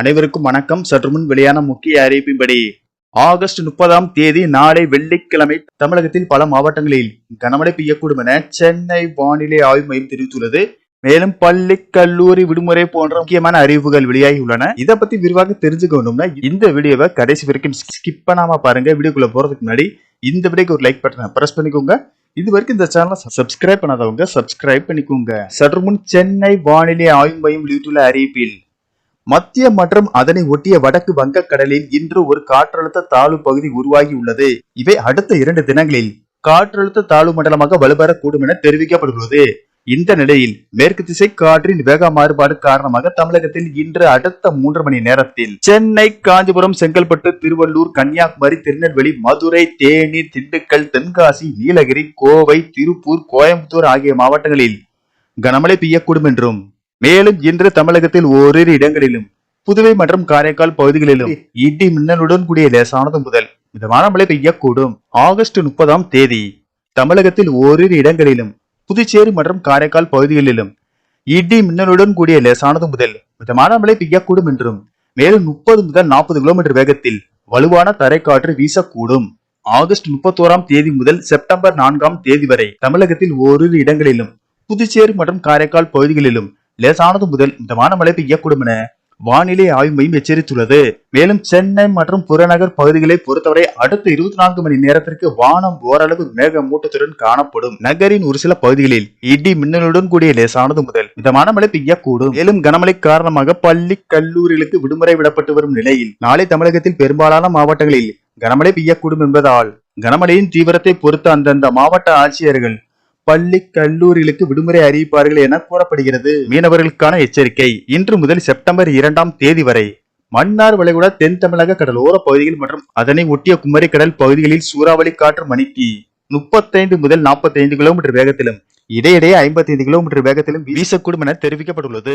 அனைவருக்கும் வணக்கம். சற்று முன் வெளியான முக்கிய அறிவிப்பின்படி ஆகஸ்ட் முப்பதாம் தேதி நாளை வெள்ளிக்கிழமை தமிழகத்தில் பல மாவட்டங்களில் கனமழை பெய்யக்கூடும் என சென்னை வானிலை ஆய்வு மையம் தெரிவித்துள்ளது. மேலும் பள்ளி கல்லூரி விடுமுறை போன்ற முக்கியமான அறிவுகள் வெளியாகி உள்ளன இதை பத்தி விரிவாக தெரிஞ்சுக்கணும்னா இந்த வீடியோவை கடைசி வரைக்கும் ஸ்கிப் பண்ணாம பாருங்க. வீடியோக்குள்ள போறதுக்கு முன்னாடி இந்த வீடியோக்கு ஒரு லைக் பட்டனை பிரஸ் பண்ணிக்கோங்க. இது வரைக்கும் இந்த சேனலை சப்ஸ்கிரைப் பண்ணாதவங்க சப்ஸ்கிரைப் பண்ணிக்கோங்க. சற்று முன் சென்னை வானிலை ஆய்வு மையம் வெளியிட்டுள்ள அறிவிப்பில் மத்திய மற்றும் அதனை ஒட்டிய வடக்கு வங்கக்கடலில் இன்று ஒரு காற்றழுத்த தாழ்வு பகுதி உருவாகி உள்ளது இவை அடுத்த இரண்டு தினங்களில் காற்றழுத்த தாழ்வு மண்டலமாக வலுப்பெறக்கூடும் என தெரிவிக்கப்படுகிறது. இந்த நிலையில் மேற்கு திசை காற்றின் வேக மாறுபாடு காரணமாக தமிழகத்தில் இன்று அடுத்த மூன்று மணி நேரத்தில் சென்னை காஞ்சிபுரம் செங்கல்பட்டு திருவள்ளூர் கன்னியாகுமரி திருநெல்வேலி மதுரை தேனி திண்டுக்கல் தென்காசி நீலகிரி கோவை திருப்பூர் கோயம்புத்தூர் ஆகிய மாவட்டங்களில் கனமழை பெய்யக்கூடும் என்றும் மேலும் இன்று தமிழகத்தில் ஓரிரு இடங்களிலும் புதுவை மற்றும் காரைக்கால் பகுதிகளிலும் இடி மின்னலுடன் கூடிய லேசானது முதல். மிதமான மழை பெய்யக்கூடும். ஆகஸ்ட் முப்பதாம் தேதி தமிழகத்தில் ஓரிரு இடங்களிலும் புதுச்சேரி மற்றும் காரைக்கால் பகுதிகளிலும் இடி மின்னலுடன் கூடிய லேசானது முதல். மிதமான மழை பெய்யக்கூடும் என்றும் மேலும் முப்பது முதல் நாற்பது கிலோமீட்டர் வேகத்தில் வலுவான தரைக்காற்று வீசக்கூடும். ஆகஸ்ட் முப்பத்தோராம் தேதி முதல் செப்டம்பர் நான்காம் தேதி வரை தமிழகத்தில் ஓரிரு இடங்களிலும் புதுச்சேரி மற்றும் காரைக்கால் பகுதிகளிலும் லேசானது முதல் மிதமான மழை பெய்யக்கூடும் என வானிலை ஆய்வு மையம் எச்சரித்துள்ளது. மேலும் சென்னை மற்றும் புறநகர் பகுதிகளை பொறுத்தவரை அடுத்த இருபத்தி நான்கு மணி நேரத்திற்கு வானம் ஓரளவு மேக மூட்டத்துடன் காணப்படும். நகரின் ஒரு சில பகுதிகளில் இடி மின்னலுடன் கூடிய லேசானது முதல் மிதமான மழை பெய்யக்கூடும் மேலும் கனமழை காரணமாக பள்ளி கல்லூரிகளுக்கு விடுமுறை விடப்பட்டு வரும் நிலையில் நாளை தமிழகத்தில் பெரும்பாலான மாவட்டங்களில் கனமழை பெய்யக்கூடும் என்பதால் கனமழையின் தீவிரத்தை பொறுத்து அந்தந்த மாவட்ட ஆட்சியர்கள் பள்ளி கல்லூரிகளுக்கு விடுமுறை அறிவிப்பார்கள் என கூறப்படுகிறது. மீனவர்களுக்கான எச்சரிக்கை. இன்று முதல் செப்டம்பர் இரண்டாம் தேதி வரை மன்னார் வளைகுடா தென் தமிழக கடலோர பகுதிகள் மற்றும் அதனை ஒட்டிய குமரிக்கடல் பகுதிகளில் சூறாவளி காற்று மணிக்கு முப்பத்தைந்து முதல் நாற்பத்தைந்து கிலோமீட்டர் வேகத்திலும் இடையிடையே ஐம்பத்தைந்து கிலோமீட்டர் வேகத்திலும் வீசக்கூடும் என தெரிவிக்கப்பட்டுள்ளது.